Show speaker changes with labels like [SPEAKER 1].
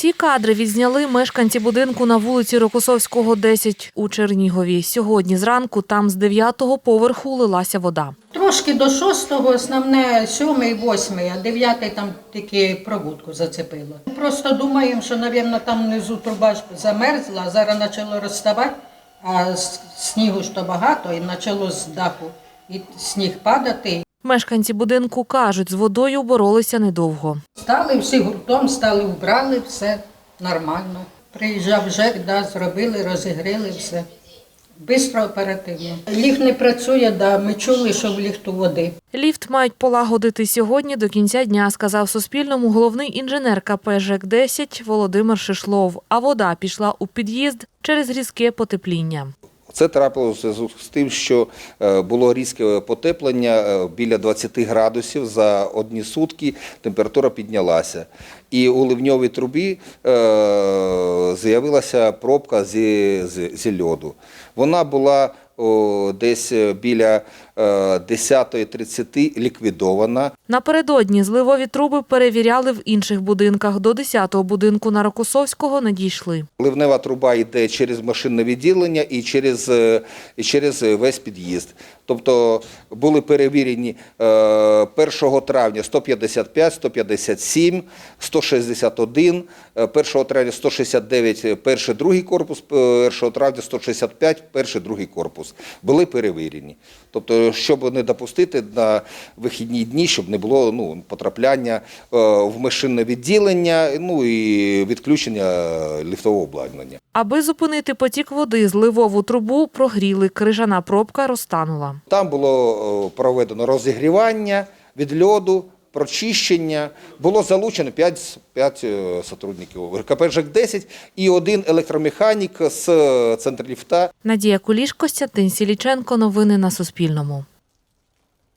[SPEAKER 1] Ці кадри відзняли мешканці будинку на вулиці Рокосовського, 10 у Чернігові. Сьогодні зранку там з дев'ятого поверху лилася вода.
[SPEAKER 2] Трошки до шостого, основне сьомий, восьмий, а дев'ятий там тільки проводку зацепило. Просто думаємо, що, мабуть, там внизу труба замерзла, зараз почало розставати, а снігу ж то багато, і почало з даху і сніг падати.
[SPEAKER 1] Мешканці будинку кажуть, з водою боролися недовго.
[SPEAKER 2] Стали всі гуртом, стали, вбрали, все нормально. Приїжджав ЖЕК, да, зробили, розігріли все. Бистро оперативно. Ліфт не працює, да, ми чули, що в ліфту води.
[SPEAKER 1] Ліфт мають полагодити сьогодні до кінця дня, сказав Суспільному головний інженер КП ЖЕК-10 Володимир Шишлов. А вода пішла у під'їзд через різке потепління.
[SPEAKER 3] Це трапилося з тим, що е, було різке потеплення е, біля 20 градусів за одні сутки. Температура піднялася. І у ливньовій трубі е, з'явилася пробка зі, зі, зі льоду. Вона була десь біля е, 10.30 ліквідована.
[SPEAKER 1] Напередодні зливові труби перевіряли в інших будинках. До 10-го будинку на Рокосовського не дійшли.
[SPEAKER 3] Ливнева труба йде через машинне відділення і через, е, і через весь під'їзд. Тобто були перевірені е, 1 травня 155, 157, 161, е, 1 травня 169, перший, другий корпус, 1 травня 165, перший, другий корпус. Були перевірені. Тобто, щоб не допустити на вихідні дні, щоб не було ну, потрапляння е, в машинне відділення, ну і відключення ліфтового обладнання.
[SPEAKER 1] Аби зупинити потік води, зливову трубу прогріли. Крижана пробка розтанула.
[SPEAKER 3] Там було е, проведено розігрівання від льоду, прочищення. Було залучено 5, 5 сотрудників РКП ЖЕК-10 і один електромеханік з центрліфта.
[SPEAKER 1] Надія Куліш, Костянтин Сіліченко. Новини на Суспільному.